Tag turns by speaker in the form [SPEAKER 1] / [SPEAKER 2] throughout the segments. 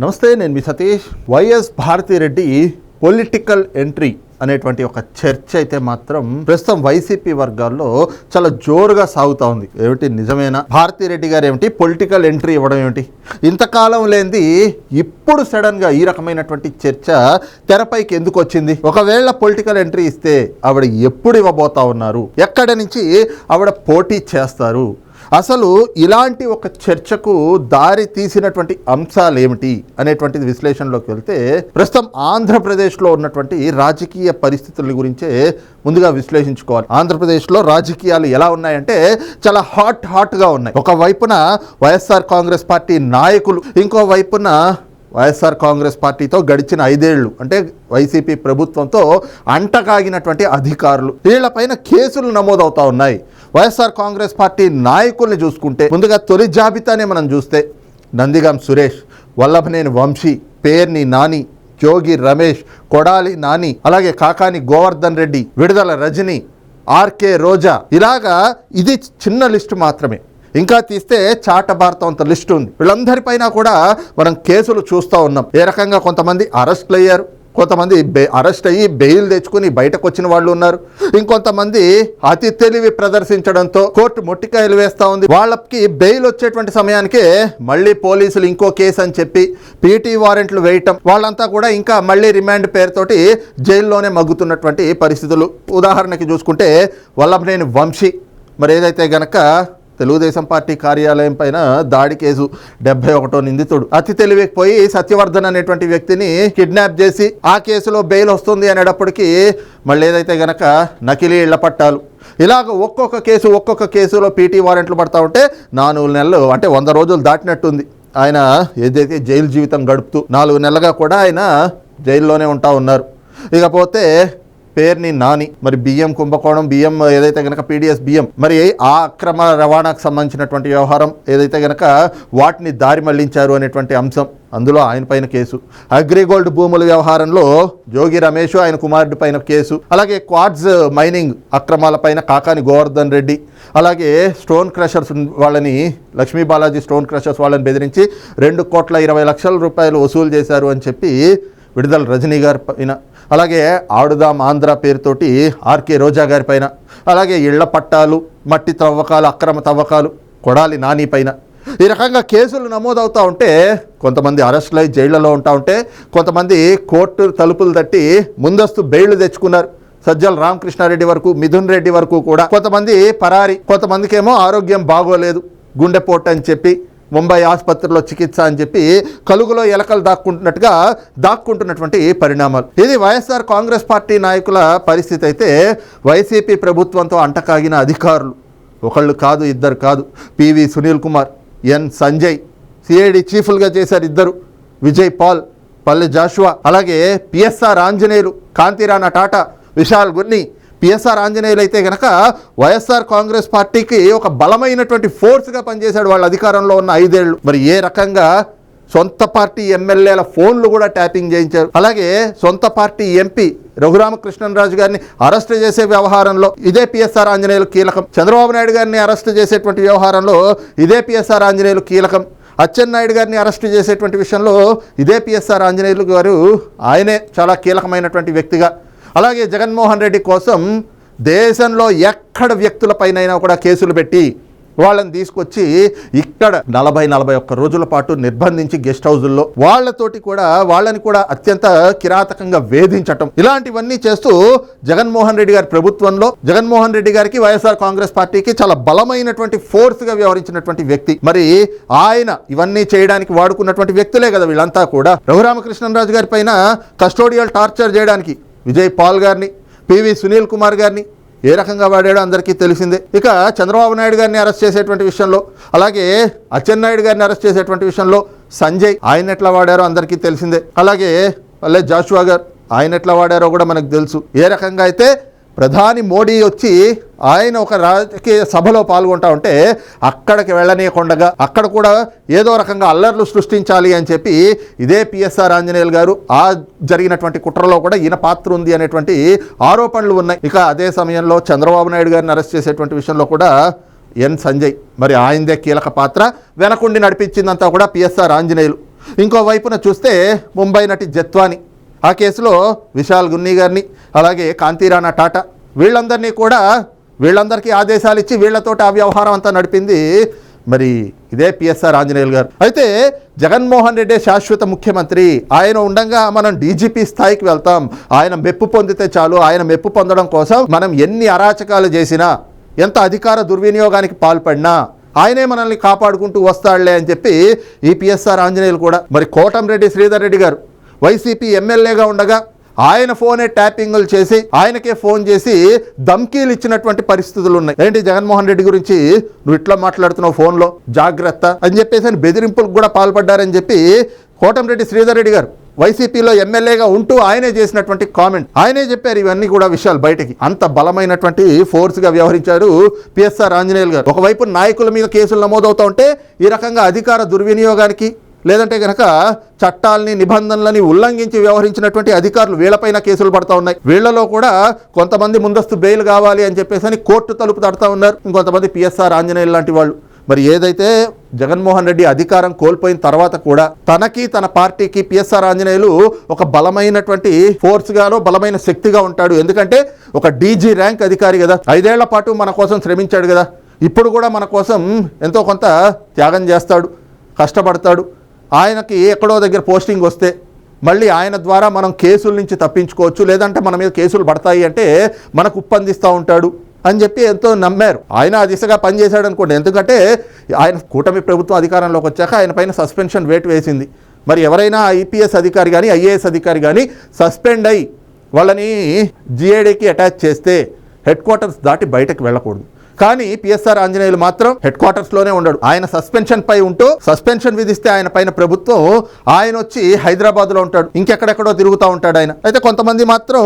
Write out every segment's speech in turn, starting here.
[SPEAKER 1] నమస్తే నేను మీ Satish. YS Bharathi Reddy political entry అనేటువంటి ఒక చర్చ అయితే మాత్రం ప్రస్తుతం వైసీపీ వర్గాల్లో చాలా జోరుగా సాగుతూ ఉంది. ఏమిటి నిజమేనా? భారతిరెడ్డి గారు ఏమిటి? పొలిటికల్ ఎంట్రీ ఇవ్వడం ఏమిటి? ఇంతకాలం లేనిది ఇప్పుడు సడన్గా ఈ రకమైనటువంటి చర్చ తెరపైకి ఎందుకు వచ్చింది? ఒకవేళ పొలిటికల్ ఎంట్రీ ఇస్తే ఆవిడ ఎప్పుడు ఇవ్వబోతా ఉన్నారు? ఎక్కడి నుంచి ఆవిడ పోటీ చేస్తారు? అసలు ఇలాంటి ఒక చర్చకు దారి తీసినటువంటి అంశాలు ఏమిటి అనేటువంటిది విశ్లేషణలోకి వెళ్తే ప్రస్తుతం ఆంధ్రప్రదేశ్లో ఉన్నటువంటి రాజకీయ పరిస్థితుల గురించే ముందుగా విశ్లేషించుకోవాలి. ఆంధ్రప్రదేశ్లో రాజకీయాలు ఎలా ఉన్నాయంటే చాలా హాట్ హాట్గా ఉన్నాయి. ఒకవైపున వైఎస్ఆర్ కాంగ్రెస్ పార్టీ నాయకులు ఇంకో వైపున వైఎస్ఆర్ కాంగ్రెస్ పార్టీతో గడిచిన ఐదేళ్ళు అంటే వైసీపీ ప్రభుత్వంతో అంటకాగినటువంటి అధికారులు. వీళ్ళపైన కేసులు నమోదవుతా ఉన్నాయి. వైఎస్ఆర్ కాంగ్రెస్ పార్టీ నాయకుల్ని చూసుకుంటే ముందుగా తొలి జాబితానే మనం చూస్తే నందిగాం సురేష్ వల్లభనేని వంశీ పేర్ని నాని జోగి రమేష్ కొడాలి నాని అలాగే కాకాని గోవర్ధన్ రెడ్డి విడుదల రజని ఆర్కే రోజా. ఇలాగా ఇది చిన్న లిస్టు మాత్రమే. ఇంకా తీస్తే చాట భారతం అంత లిస్టు ఉంది. వీళ్ళందరిపైన కూడా మనం కేసులు చూస్తూ ఉన్నాం. ఏ రకంగా కొంతమంది అరెస్ట్లు అయ్యారు కొంతమంది బె అరెస్ట్ అయ్యి బెయిల్ తెచ్చుకుని బయటకు వచ్చిన వాళ్ళు ఉన్నారు. ఇంకొంతమంది అతి తెలివి ప్రదర్శించడంతో కోర్టు మొట్టికాయలు వేస్తూ ఉంది. వాళ్ళకి బెయిల్ వచ్చేటువంటి సమయానికే మళ్ళీ పోలీసులు ఇంకో కేసు అని చెప్పి పీటీ వారెంట్లు వేయటం వాళ్ళంతా కూడా ఇంకా మళ్ళీ రిమాండ్ పేరుతోటి జైల్లోనే మగ్గుతున్నటువంటి పరిస్థితులు. ఉదాహరణకి చూసుకుంటే వల్లభనేని వంశీ. మరి ఏదైతే గనక తెలుగుదేశం పార్టీ కార్యాలయం పైన దాడి కేసు డెబ్బై ఒకటో నిందితుడు. అతి తెలివిపోయి సత్యవర్ధన్ అనేటువంటి వ్యక్తిని కిడ్నాప్ చేసి ఆ కేసులో బెయిల్ వస్తుంది అనేటప్పటికీ మళ్ళీ ఏదైతే గనక నకిలీ ఇళ్ళ పట్టాలు. ఇలాగ ఒక్కొక్క కేసు ఒక్కొక్క కేసులో పీటీ వారెంట్లు పడతా ఉంటే నాలుగు నెలలు అంటే వంద రోజులు దాటినట్టుంది. ఆయన ఏదైతే జైలు జీవితం గడుపుతూ నాలుగు నెలలుగా కూడా ఆయన జైల్లోనే ఉంటా ఉన్నారు. ఇకపోతే పేర్ని నాని మరి బియ్యం కుంభకోణం బియ్యం ఏదైతే గనక పీడిఎస్ బియ్యం మరి ఆ అక్రమ రవాణాకు సంబంధించినటువంటి వ్యవహారం ఏదైతే గనక వాటిని దారి మళ్ళించారు అనేటువంటి అంశం అందులో ఆయన పైన కేసు. అగ్రిగోల్డ్ భూముల వ్యవహారంలో జోగి రమేష్ ఆయన కుమారుడి పైన కేసు. అలాగే క్వాడ్స్ మైనింగ్ అక్రమాల పైన కాకాని గోవర్ధన్ రెడ్డి. అలాగే స్టోన్ క్రషర్స్ వాళ్ళని లక్ష్మీ బాలాజీ స్టోన్ క్రషర్స్ వాళ్ళని బెదిరించి రెండు కోట్ల ఇరవై లక్షల రూపాయలు వసూలు చేశారు అని చెప్పి విడుదల రజనీ గారి పైన అలాగే ఆడుదాం ఆంధ్ర పేరుతోటి ఆర్కే రోజా గారి పైన అలాగే ఇళ్ళ పట్టాలు మట్టి తవ్వకాలు అక్రమ తవ్వకాలు కొడాలి నాని పైన. ఈ రకంగా కేసులు నమోదవుతూ ఉంటే కొంతమంది అరెస్టులు అయి జైళ్ళలో ఉంటా ఉంటే కొంతమంది కోర్టు తలుపులు తట్టి ముందస్తు బెయిల్ తెచ్చుకున్నారు. సజ్జల రామకృష్ణారెడ్డి వరకు మిథున్ రెడ్డి వరకు కూడా. కొంతమంది పరారి కొంతమందికేమో ఆరోగ్యం బాగోలేదు గుండెపోటు అని చెప్పి ముంబై ఆసుపత్రిలో చికిత్స అని చెప్పి కలుగులో ఎలకలు దాక్కుంటున్నట్టుగా దాక్కుంటున్నటువంటి పరిణామాలు. ఇది వైఎస్ఆర్ కాంగ్రెస్ పార్టీ నాయకుల పరిస్థితి అయితే వైసీపీ ప్రభుత్వంతో అంటకాగిన అధికారులు. ఒకళ్ళు కాదు ఇద్దరు కాదు. PV Sunil Kumar N Sanjay CID చీఫ్లుగా చేశారు ఇద్దరు. విజయ్ పాల్ పల్లె జాషువా అలాగే పిఎస్ఆర్ ఆంజనేయులు కాంతిరాణ టాటా విశాల్ గున్ని పిఎస్ఆర్ ఆంజనేయులు అయితే గనక వైఎస్ఆర్ కాంగ్రెస్ పార్టీకి ఒక బలమైనటువంటి ఫోర్స్గా పనిచేశాడు వాళ్ళ అధికారంలో ఉన్న ఐదేళ్ళు మరి ఏ రకంగా సొంత పార్టీ ఎమ్మెల్యేల ఫోన్లు కూడా ట్యాపింగ్ చేయించారు. అలాగే సొంత పార్టీ ఎంపీ రఘురామకృష్ణరాజు గారిని అరెస్ట్ చేసే వ్యవహారంలో ఇదే పిఎస్ఆర్ ఆంజనేయులు కీలకం. చంద్రబాబు నాయుడు గారిని అరెస్ట్ చేసేటువంటి వ్యవహారంలో ఇదే పిఎస్ఆర్ ఆంజనేయులు కీలకం. అచ్చెన్నాయుడు గారిని అరెస్ట్ చేసేటువంటి విషయంలో ఇదే పిఎస్ఆర్ ఆంజనేయులు గారు ఆయనే చాలా కీలకమైనటువంటి వ్యక్తిగా అలాగే జగన్మోహన్ రెడ్డి కోసం దేశంలో ఎక్కడ వ్యక్తులపైనైనా కూడా కేసులు పెట్టి వాళ్ళని తీసుకొచ్చి ఇక్కడ నలభై నలభై ఒక్క రోజుల పాటు నిర్బంధించి గెస్ట్ హౌజుల్లో వాళ్ళతోటి కూడా వాళ్ళని కూడా అత్యంత కిరాతకంగా వేధించటం. ఇలాంటివన్నీ చేస్తూ జగన్మోహన్ రెడ్డి గారి ప్రభుత్వంలో జగన్మోహన్ రెడ్డి గారికి వైఎస్ఆర్ కాంగ్రెస్ పార్టీకి చాలా బలమైనటువంటి ఫోర్స్గా వ్యవహరించినటువంటి వ్యక్తి. మరి ఆయన ఇవన్నీ చేయడానికి వాడుకున్నటువంటి వ్యక్తులే కదా వీళ్ళంతా కూడా. రఘురామకృష్ణరాజు గారి పైన కస్టోడియల్ టార్చర్ చేయడానికి విజయ్ పాల్ గారిని పివి సునీల్ కుమార్ గారిని ఏ రకంగా వాడాడో అందరికీ తెలిసిందే. ఇక చంద్రబాబు నాయుడు గారిని అరెస్ట్ చేసేటువంటి విషయంలో అలాగే అచ్చెన్నాయుడు గారిని అరెస్ట్ చేసేటువంటి విషయంలో సంజయ్ ఆయన ఎట్లా వాడారో అందరికీ తెలిసిందే. అలాగే అల్లే జాషువా గారు ఆయన ఎట్లా వాడారో కూడా మనకు తెలుసు. ఏ రకంగా అయితే ప్రధాని మోడీ వచ్చి ఆయన ఒక రాజకీయ సభలో పాల్గొంటా ఉంటే అక్కడికి వెళ్ళనీయకుండగా అక్కడ కూడా ఏదో రకంగా అల్లర్లు సృష్టించాలి అని చెప్పి ఇదే పిఎస్ఆర్ ఆంజనేయులు గారు ఆ జరిగినటువంటి కుట్రలో కూడా ఈయన పాత్ర ఉంది అనేటువంటి ఆరోపణలు ఉన్నాయి. ఇక అదే సమయంలో చంద్రబాబు నాయుడు గారిని అరెస్ట్ చేసేటువంటి విషయంలో కూడా ఎన్ సంజయ్ మరి ఆయనదే కీలక పాత్ర. వెనకుండి నడిపించిందంతా కూడా పిఎస్ఆర్ ఆంజనేయులు. ఇంకో వైపున చూస్తే ముంబై నటి జత్వాని. ఆ కేసులో విశాల్ గున్నీ గారిని అలాగే కాంతిరాణా టాటా వీళ్ళందరినీ కూడా వీళ్ళందరికీ ఆదేశాలు ఇచ్చి వీళ్ళతోటి ఆ వ్యవహారం అంతా నడిపింది మరి ఇదే పిఎస్ఆర్ ఆంజనేయులు గారు. అయితే జగన్మోహన్ రెడ్డి శాశ్వత ముఖ్యమంత్రి ఆయన ఉండంగా మనం డీజీపీ స్థాయికి వెళ్తాం. ఆయన మెప్పు పొందితే చాలు ఆయన మెప్పు పొందడం కోసం మనం ఎన్ని అరాచకాలు చేసినా ఎంత అధికార దుర్వినియోగానికి పాల్పడినా ఆయనే మనల్ని కాపాడుకుంటూ వస్తాడులే అని చెప్పి ఈ పిఎస్ఆర్ ఆంజనేయులు కూడా మరి కోటంరెడ్డి శ్రీధర్ రెడ్డి గారు వైసీపీ ఎమ్మెల్యేగా ఉండగా ఆయన ఫోనే ట్యాపింగ్లు చేసి ఆయనకే ఫోన్ చేసి ధమ్కీలు ఇచ్చినటువంటి పరిస్థితులు ఉన్నాయి. ఏంటి జగన్మోహన్ రెడ్డి గురించి? నువ్వు ఇట్లా మాట్లాడుతున్నావు ఫోన్లో? జాగ్రత్త అని చెప్పేసి ఆయన బెదిరింపులకు కూడా పాల్పడ్డారని చెప్పి కోటంరెడ్డి శ్రీధర్ రెడ్డి గారు వైసీపీలో ఎమ్మెల్యేగా ఉంటూ ఆయనే చేసినటువంటి కామెంట్. ఆయనే చెప్పారు ఇవన్నీ కూడా విషయాలు బయటకి. అంత బలమైనటువంటి ఫోర్స్గా వ్యవహరించారు పిఎస్ఆర్ ఆంజనేయులు గారు. ఒకవైపు నాయకుల మీద కేసులు నమోదవుతూ ఉంటే ఈ రకంగా అధికార దుర్వినియోగానికి లేదంటే కనుక చట్టాలని నిబంధనలని ఉల్లంఘించి వ్యవహరించినటువంటి అధికారులు వీళ్ళపైన కేసులు పడతా ఉన్నాయి. వీళ్ళలో కూడా కొంతమంది ముందస్తు బెయిల్ కావాలి అని చెప్పేసి అని కోర్టు తలుపు తడతా ఉన్నారు. ఇంకొంతమంది పిఎస్ఆర్ ఆంజనేయులు లాంటి వాళ్ళు. మరి ఏదైతే జగన్మోహన్ రెడ్డి అధికారం కోల్పోయిన తర్వాత కూడా తనకి తన పార్టీకి పిఎస్ఆర్ ఆంజనేయులు ఒక బలమైనటువంటి ఫోర్స్గానో బలమైన శక్తిగా ఉంటాడు. ఎందుకంటే ఒక డీజీ ర్యాంక్ అధికారి కదా. ఐదేళ్ళ పాటు మన కోసం శ్రమించాడు కదా. ఇప్పుడు కూడా మన కోసం ఎంతో కొంత త్యాగం చేస్తాడు కష్టపడతాడు. ఆయనకి ఎక్కడో దగ్గర పోస్టింగ్ వస్తే మళ్ళీ ఆయన ద్వారా మనం కేసుల నుంచి తప్పించుకోవచ్చు లేదంటే మన మీద కేసులు పడతాయి అంటే మనకు ఉప్పందిస్తూ ఉంటాడు అని చెప్పి ఎంతో నమ్మారు. ఆయన ఆ దిశగా పనిచేశాడు అనుకోండి. ఎందుకంటే ఆయన కూటమి ప్రభుత్వం అధికారంలోకి వచ్చాక ఆయన పైన సస్పెన్షన్ వేట్ వేసింది. మరి ఎవరైనా ఐపీఎస్ అధికారి కానీ ఐఏఎస్ అధికారి కానీ సస్పెండ్ అయి వాళ్ళని జిఏడీకి అటాచ్ చేస్తే హెడ్ క్వార్టర్స్ దాటి బయటకు వెళ్ళకూడదు. కానీ పిఎస్ఆర్ ఆంజనేయులు మాత్రం హెడ్ క్వార్టర్స్లోనే ఉండడు. ఆయన సస్పెన్షన్ పై ఉంటూ సస్పెన్షన్ విధిస్తే ఆయన పైన ప్రభుత్వం ఆయన వచ్చి హైదరాబాద్లో ఉంటాడు. ఇంకెక్కడెక్కడో తిరుగుతూ ఉంటాడు ఆయన. అయితే కొంతమంది మాత్రం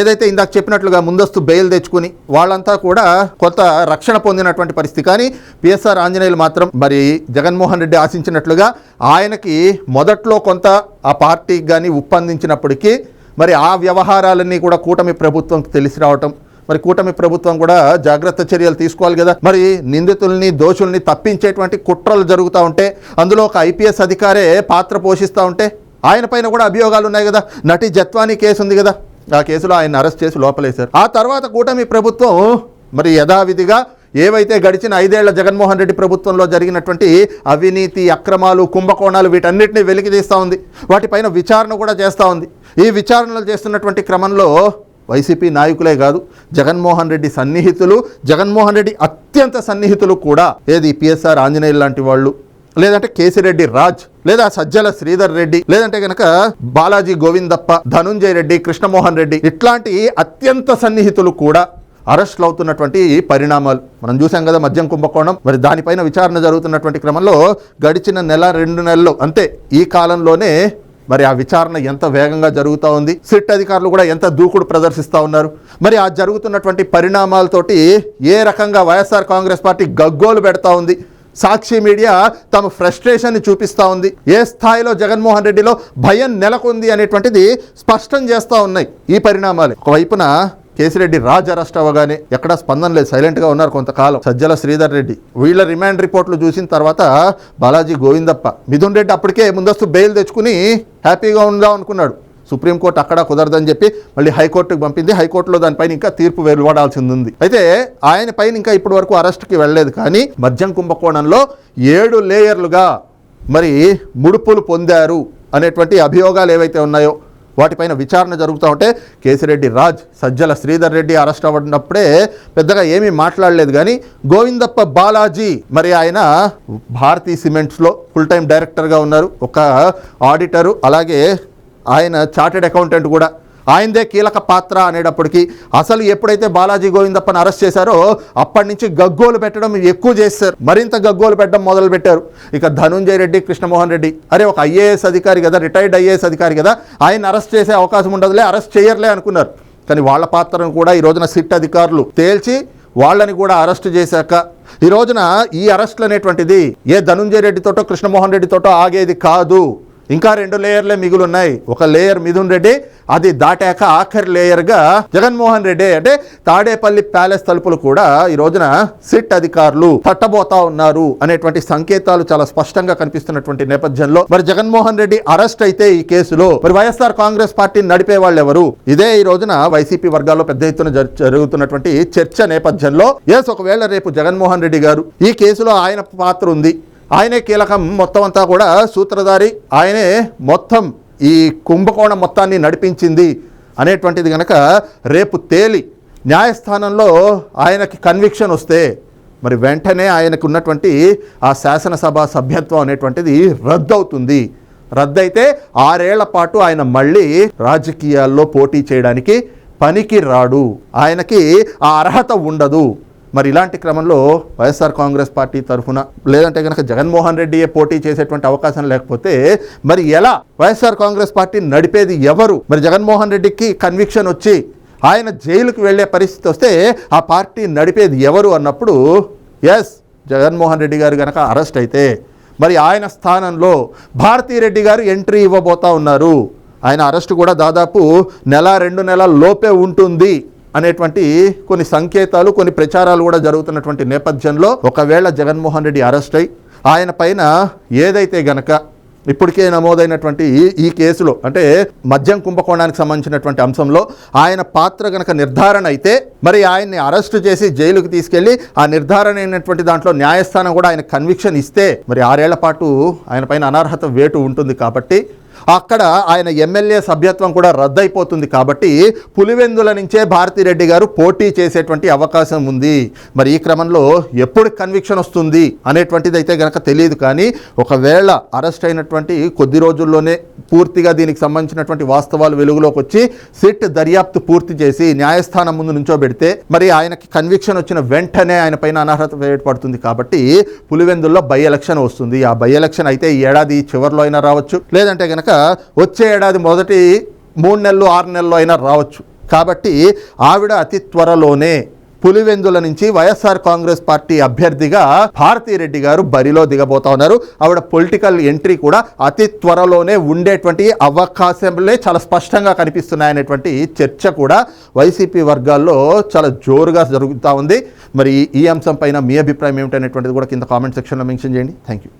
[SPEAKER 1] ఏదైతే ఇందాక చెప్పినట్లుగా ముందస్తు బెయిల్ తెచ్చుకుని వాళ్ళంతా కూడా కొంత రక్షణ పొందినటువంటి పరిస్థితి. కానీ పిఎస్ఆర్ ఆంజనేయులు మాత్రం మరి జగన్మోహన్ రెడ్డి ఆశించినట్లుగా ఆయనకి మొదట్లో కొంత ఆ పార్టీకి కానీ ఉప్పందించినప్పటికీ మరి ఆ వ్యవహారాలన్నీ కూడా కూటమి ప్రభుత్వంకి తెలిసి రావటం మరి కూటమి ప్రభుత్వం కూడా జాగ్రత్త చర్యలు తీసుకోవాలి కదా. మరి నిందితుల్ని దోషుల్ని తప్పించేటువంటి కుట్రలు జరుగుతూ ఉంటే అందులో ఒక ఐపీఎస్ అధికారే పాత్ర పోషిస్తూ ఉంటే ఆయన పైన కూడా అభియోగాలు ఉన్నాయి కదా. నటి జత్వానీ కేసు ఉంది కదా. ఆ కేసులో ఆయన అరెస్ట్ చేసి లోపలేశారు. ఆ తర్వాత కూటమి ప్రభుత్వం మరి యథావిధిగా ఏవైతే గడిచిన ఐదేళ్ళ జగన్మోహన్ రెడ్డి ప్రభుత్వంలో జరిగినటువంటి అవినీతి అక్రమాలు కుంభకోణాలు వీటన్నిటిని వెలికితీస్తూ ఉంది. వాటిపైన విచారణ కూడా చేస్తూ ఉంది. ఈ విచారణలు చేస్తున్నటువంటి క్రమంలో వైసీపీ నాయకులే కాదు జగన్మోహన్ రెడ్డి సన్నిహితులు జగన్మోహన్ రెడ్డి అత్యంత సన్నిహితులు కూడా. ఏది పిఎస్ఆర్ ఆంజనేయులు లాంటి వాళ్ళు? లేదంటే కేసిరెడ్డి రాజ్ లేదా సజ్జల శ్రీధర్ రెడ్డి లేదంటే గనక బాలాజీ గోవిందప్ప ధనుంజయ రెడ్డి కృష్ణమోహన్ రెడ్డి ఇట్లాంటి అత్యంత సన్నిహితులు కూడా అరెస్టులు అవుతున్నటువంటి పరిణామాలు. మనం చూసాం కదా మద్యం కుంభకోణం. మరి దానిపైన విచారణ జరుగుతున్నటువంటి క్రమంలో గడిచిన నెల రెండు నెలలు అంతే ఈ కాలంలోనే మరి ఆ విచారణ ఎంత వేగంగా జరుగుతూ ఉంది? సిట్ అధికారులు కూడా ఎంత దూకుడు ప్రదర్శిస్తూ ఉన్నారు? మరి ఆ జరుగుతున్నటువంటి పరిణామాలతోటి ఏ రకంగా వైఎస్ఆర్ కాంగ్రెస్ పార్టీ గగ్గోలు పెడతా ఉంది? సాక్షి మీడియా తమ ఫ్రస్ట్రేషన్ని చూపిస్తూ ఉంది. ఏ స్థాయిలో జగన్మోహన్ రెడ్డిలో భయం నెలకొంది అనేటువంటిది స్పష్టం చేస్తూ ఉన్నాయి ఈ పరిణామాలు. ఒకవైపున కేసిరెడ్డి రాజ్ అరెస్ట్ అవ్వగానే ఎక్కడా స్పందన లేదు. సైలెంట్గా ఉన్నారు కొంతకాలం. సజ్జల శ్రీధర్ రెడ్డి. వీళ్ళ రిమాండ్ రిపోర్ట్లు చూసిన తర్వాత బాలాజీ గోవిందప్ప మిథున్ రెడ్డి అప్పటికే ముందస్తు బెయిల్ తెచ్చుకుని హ్యాపీగా ఉందాం అనుకున్నాడు. సుప్రీంకోర్టు అక్కడ కుదరదని చెప్పి మళ్ళీ హైకోర్టుకు పంపింది. హైకోర్టులో దానిపైన ఇంకా తీర్పు వెలువడాల్సింది ఉంది అయితే ఆయన పైన ఇంకా ఇప్పటి వరకు అరెస్ట్కి వెళ్ళలేదు. కానీ మద్యం కుంభకోణంలో ఏడు లేయర్లుగా మరి ముడుపులు పొందారు అనేటువంటి అభియోగాలు ఏవైతే ఉన్నాయో వాటిపైన విచారణ జరుగుతూ ఉంటే కేసిరెడ్డి రాజ్ సజ్జల శ్రీధర్ రెడ్డి అరెస్ట్ అవ్వనప్పుడే పెద్దగా ఏమీ మాట్లాడలేదు కానీ గోవిందప్ప బాలాజీ మరి ఆయన భారతీ సిమెంట్స్లో ఫుల్ టైం డైరెక్టర్గా ఉన్నారు. ఒక ఆడిటరు అలాగే ఆయన చార్టెడ్ అకౌంటెంట్ కూడా. ఆయనదే కీలక పాత్ర అనేటప్పటికీ అసలు ఎప్పుడైతే బాలాజీ గోవిందప్పని అరెస్ట్ చేశారో అప్పటి నుంచి గగ్గోలు పెట్టడం ఎక్కువ చేస్తారు మరింత గగ్గోలు పెట్టడం మొదలు పెట్టారు. ఇక ధనుంజయ రెడ్డి కృష్ణమోహన్ రెడ్డి. అరే ఒక ఐఏఎస్ అధికారి కదా రిటైర్డ్ ఐఏఎస్ అధికారి కదా ఆయన అరెస్ట్ చేసే అవకాశం ఉండదులే అరెస్ట్ చేయర్లే అనుకున్నారు. కానీ వాళ్ళ పాత్రను కూడా ఈ రోజున సిట్ అధికారులు తేల్చి వాళ్ళని కూడా అరెస్ట్ చేశాక ఈ రోజున ఈ అరెస్టులు అనేటువంటిది ఏ ధనుంజయ రెడ్డితోటో కృష్ణమోహన్ రెడ్డితోటో ఆగేది కాదు. ఇంకా రెండు లేయర్లే మిగులు ఉన్నాయి ఒక లేయర్ మిథున్ రెడ్డి అది దాటాక ఆఖరి లేయర్గా జగన్మోహన్ రెడ్డి. అంటే తాడేపల్లి ప్యాలెస్ తలుపులు కూడా ఈ రోజున సిట్ అధికారులు తట్టబోతా ఉన్నారు అనేటువంటి సంకేతాలు చాలా స్పష్టంగా కనిపిస్తున్నటువంటి నేపథ్యంలో మరి జగన్మోహన్ రెడ్డి అరెస్ట్ అయితే ఈ కేసులో మరి వైఎస్ఆర్ కాంగ్రెస్ పార్టీని నడిపే వాళ్ళు ఎవరు ఇదే ఈ రోజున వైసీపీ వర్గాల్లో పెద్ద ఎత్తున జరుగుతున్నటువంటి చర్చ నేపథ్యంలో. ఎస్ ఒకవేళ రేపు జగన్మోహన్ రెడ్డి గారు ఈ కేసులో ఆయన పాత్ర ఉంది ఆయనే కీలకం మొత్తం అంతా కూడా సూత్రధారి. ఆయనే మొత్తం ఈ కుంభకోణం మొత్తాన్ని నడిపించింది అనేటువంటిది కనుక రేపు తేలి న్యాయస్థానంలో ఆయనకి కన్విక్షన్ వస్తే మరి వెంటనే ఆయనకు ఉన్నటువంటి ఆ శాసనసభ సభ్యత్వం అనేటువంటిది రద్దవుతుంది. రద్దయితే ఆరేళ్ళ పాటు ఆయన మళ్ళీ రాజకీయాల్లో పోటీ చేయడానికి పనికి రాడు ఆయనకి ఆ అర్హత ఉండదు. మరి ఇలాంటి క్రమంలో వైఎస్ఆర్ కాంగ్రెస్ పార్టీ తరఫున లేదంటే కనుక జగన్మోహన్ రెడ్డియే పోటీ చేసేటువంటి అవకాశం లేకపోతే మరి ఎలా వైఎస్ఆర్ కాంగ్రెస్ పార్టీ నడిపేది ఎవరు? మరి జగన్మోహన్ రెడ్డికి కన్విక్షన్ వచ్చి ఆయన జైలుకు వెళ్ళే పరిస్థితి వస్తే ఆ పార్టీ నడిపేది ఎవరు అన్నప్పుడు ఎస్ జగన్మోహన్ రెడ్డి గారు కనుక అరెస్ట్ అయితే మరి ఆయన స్థానంలో భారతీరెడ్డి గారు ఎంట్రీ ఇవ్వబోతా ఉన్నారు. ఆయన అరెస్ట్ కూడా దాదాపు నెల రెండు నెలల లోపే ఉంటుంది. అనేటువంటి కొన్ని సంకేతాలు కొన్ని ప్రచారాలు కూడా జరుగుతున్నటువంటి నేపథ్యంలో ఒకవేళ జగన్మోహన్ రెడ్డి అరెస్ట్ అయి ఆయన పైన ఏదైతే గనక ఇప్పటికే నమోదైనటువంటి ఈ ఈ కేసులో అంటే మద్యం కుంభకోణానికి సంబంధించినటువంటి అంశంలో ఆయన పాత్ర గనక నిర్ధారణ అయితే మరి ఆయన్ని అరెస్ట్ చేసి జైలుకు తీసుకెళ్ళి ఆ నిర్ధారణ అయినటువంటి దాంట్లో న్యాయస్థానం కూడా ఆయన కన్విక్షన్ ఇస్తే మరి ఆరేళ్ళ పాటు ఆయన పైన అనర్హత వేటు ఉంటుంది కాబట్టి అక్కడ ఆయన ఎమ్మెల్యే సభ్యత్వం కూడా రద్దయిపోతుంది కాబట్టి పులివెందుల నుంచే భారతిరెడ్డి గారు పోటీ చేసేటువంటి అవకాశం ఉంది. మరి ఈ క్రమంలో ఎప్పుడు కన్విక్షన్ వస్తుంది అనేటువంటిది అయితే గనక తెలియదు కానీ ఒకవేళ అరెస్ట్ అయినటువంటి కొద్ది రోజుల్లోనే పూర్తిగా దీనికి సంబంధించినటువంటి వాస్తవాలు వెలుగులోకి వచ్చి సిట్ దర్యాప్తు పూర్తి చేసి న్యాయస్థానం ముందు నుంచోబెడితే మరి ఆయనకి కన్విక్షన్ వచ్చిన వెంటనే ఆయన పైన అనర్హత ఏర్పడుతుంది కాబట్టి పులివెందుల్లో బై ఎలక్షన్ వస్తుంది. ఆ బై ఎలక్షన్ అయితే ఈ ఏడాది చివరిలో అయినా రావచ్చు. లేదంటే కనుక వచ్చే ఏడాది మొదటి మూడు నెలలు ఆరు నెలలు అయినా రావచ్చు. కాబట్టి ఆవిడ అతి త్వరలోనే పులివెందుల నుంచి వైఎస్ఆర్ కాంగ్రెస్ పార్టీ అభ్యర్థిగా భారతీరెడ్డి గారు బరిలో దిగబోతా ఉన్నారు. ఆవిడ పొలిటికల్ ఎంట్రీ కూడా అతి త్వరలోనే ఉండేటువంటి అవకాశంలే చాలా స్పష్టంగా కనిపిస్తున్నాయనేటువంటి చర్చ కూడా వైసీపీ వర్గాల్లో చాలా జోరుగా జరుగుతూ ఉంది. మరి ఈ అంశం పైన మీ అభిప్రాయం ఏమిటనేటువంటిది కూడా కింద కామెంట్ సెక్షన్లో మెన్షన్ చేయండి. Thank you